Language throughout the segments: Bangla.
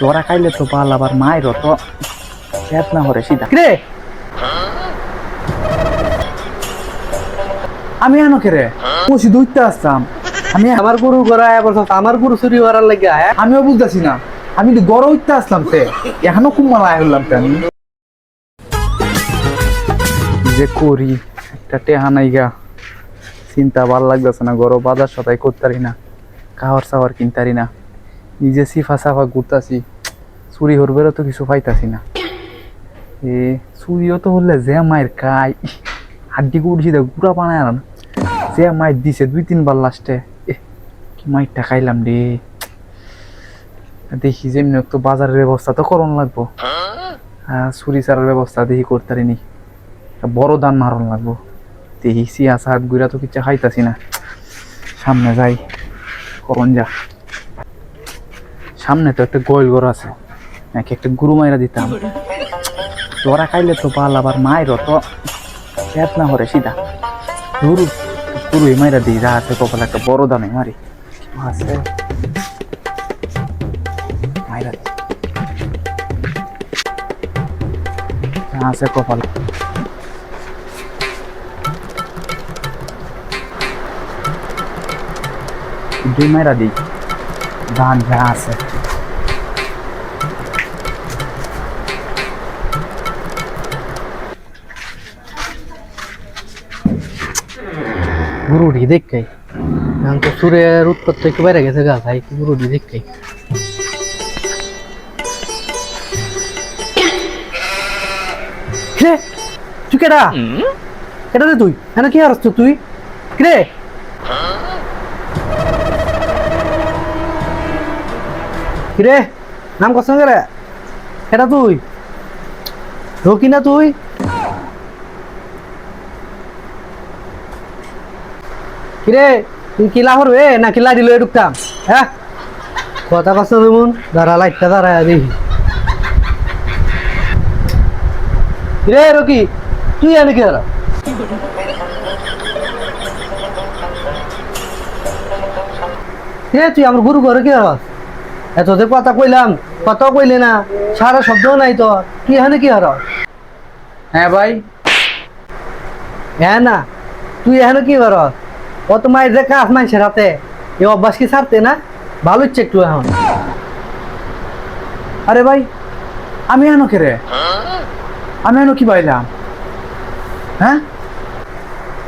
তোরা খাইলে তো পাল আবার মায়ের তো খেত না হরে সিধা। কিরে? আমি আনো কেরে? বসি দুইতে আসতাম। আমি আমার গরু গড়া এবার আমার গরু চুরি করার লাগে হ্যাঁ? আমিও বুঝতেছি না। আমি তো গড় উঠতে আসলাম তে এখনও কুমালা হলাম তে আমি। যে করি একটা টেহা নাইগা। চিন্তা ভালো লাগতেছে না গরো বাজার সদাই করতারি না খাওয়ার সাওয়ার কিনতারি না। নিজে সিফা সাফা ঘুরতাছি। চুরি হরবেরও তো কিছু পাইতাছি না। এ, চুরিও তো হলে যে মায়ের কাই। হাড্ডি কুড়ছি দে গুড়া বানায় না যে মায়ের দিছে দুই তিনবার লাস্টে। এ, কি মাইরটা খাইলাম রে। দেখি যেমনি একটু বাজারের ব্যবস্থা তো করণ লাগবো। চুরি চারার ব্যবস্থা দেখি করতারিনি বড় দান মারণ লাগবো। দেখি সিয়াস হাত গুড়া তো কিছু খাইতাছি না। সামনে যাই, করণ যা। সামনে তো একটা গোয়েল ঘর আছে। নাকি একটা গুরু মাইরা দিতাম। তোরা খাইলে তো পাল আবার মায়েরও তো। খেত না হরে সিধা। গুরু গুরু মাইরা দিই যা আছে কপালে একটা বড় দানে মারি। আছে মাইরা দিই। আছে কপালে। দুই মাইরা দিই। ধান যা আছে। গরুটি দেখকাই। এখন তো সুরের উত্তর থেকে বেড়ে গেছে গা ভাই গরুটি দেখকাই। রে তুই কেডা? রে তুই? এনে কি হারছ তুই? রে কিরে? নাম কষ্ট করে কেডা তুই? রকি না তুই? কিরে তুই কিলা হরবে না কিলা দিল ঢুকতাম হ্যাঁ? কথা কষ্ট যেমন দাঁড়া লাইটটা দাঁড়া দেখি। কিরে রকি তুই এনে কি কিরে? তুই আমার গুরু ঘরে কি হারাস এত যে কথা কইলাম কথা কইলে না সারা শব্দ নাই তো কি এখানে কি হারাস হ্যাঁ ভাই। হ্যাঁ না তুই এখানে কি করস? ও মায়ের যে কাজ মানুষের হাতে। এই অভ্যাস কি ছাড়তে না? ভালো ইচ্ছে একটু এখন। আরে ভাই, আমি এনো কেরে আমি এনো কি পাইলাম? হ্যাঁ?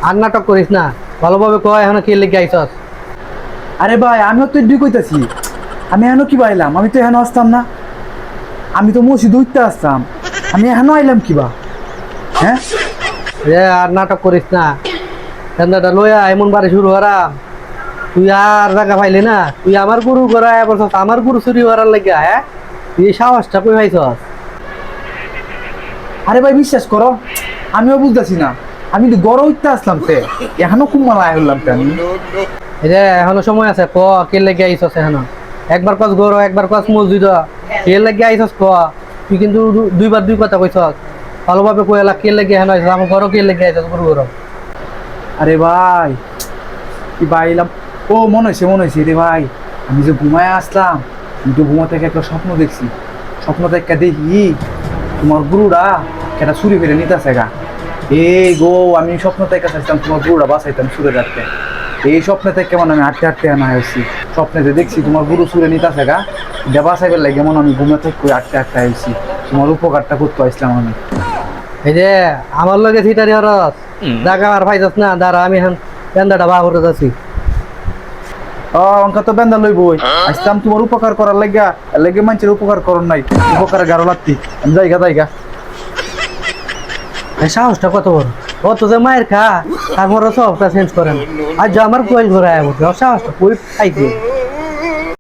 আর নাটক করিস না। ভালোভাবে কয় এখন কি লেগে আইসস আরে ভাই, আমিও তো দুই কইতাছি। আমি এনো কি পাইলাম? আমি তো এখানে আসতাম না। আমি তো মসজিদ উঠতে আসতাম। আমি এখানে আইলাম কি বা হ্যাঁ? রে, আর নাটক করিস না। ঠান্ডাটা লইয়া এমন বারে শুরু করাম তুই আর জায়গা পাইলি না। তুই আমার গুরু করা এবার আমার গুরু চুরি করার লাগে হ্যাঁ? তুই সাহসটা কই পাইছস? আরে ভাই বিশ্বাস করো আমিও বুঝতেছি না। আমি তো গড় উঠতে আসলাম তে এখনও কুমালা হলাম তে আমি। যে এখনও সময় আছে ক কে লেগে আইসস এখনও? একবার কস গরো একবার কস মসজিদ কে লেগে আইসস ক? তুই কিন্তু দুইবার দুই কথা কইছস। ভালোভাবে কই এলা কে লেগে এখানে আইসস আমার ঘরও কে লেগে আইসস গুরু গরো। আরে ভাই, কি বাইলাম? ও, মনে হয়েছে মনে হয়েছে, রে ভাই, আমি যে ঘুমায় আসলাম, আমি তো ঘুমা থেকে একটা স্বপ্ন দেখছি। স্বপ্ন থেকে দেখি তোমার গুরুরা কেটা ছুরি ফেলে নিতেছে গা। এই গো, আমি স্বপ্ন থেকে চাইছিলাম তোমার গুরুরা বাঁচাইতাম সুরে রাখতে। এই স্বপ্ন থেকে মানে আমি হাঁটতে হাঁটতে আনা হয়েছি। স্বপ্নেতে দেখছি তোমার গুরু সুরে নিতেছে গা দেবা সাহেবের লাগে মনে আমি ঘুমে থেকে হাঁটতে হাঁটতে আইছি। তোমার উপকারটা করতে আসলাম আমি। এই যে, আমার লগে থিটারি হরস। জাগা আর পাইছস না দাঁড়া আমি এখন পেন্দাটা বা করে যাচ্ছি। ও অঙ্কা তো বেন্দা লইবই। আসতাম তোমার উপকার করার লাগিয়া লেগে মানুষের উপকার করন নাই। উপকার গারো লাগতি। জায়গা জায়গা সাহসটা কত বড়? ও তো যে মায়ের খা তারপরে সবটা চেঞ্জ করেন আর যে আমার কোয়েল ঘোরা সাহসটা কই খাইতে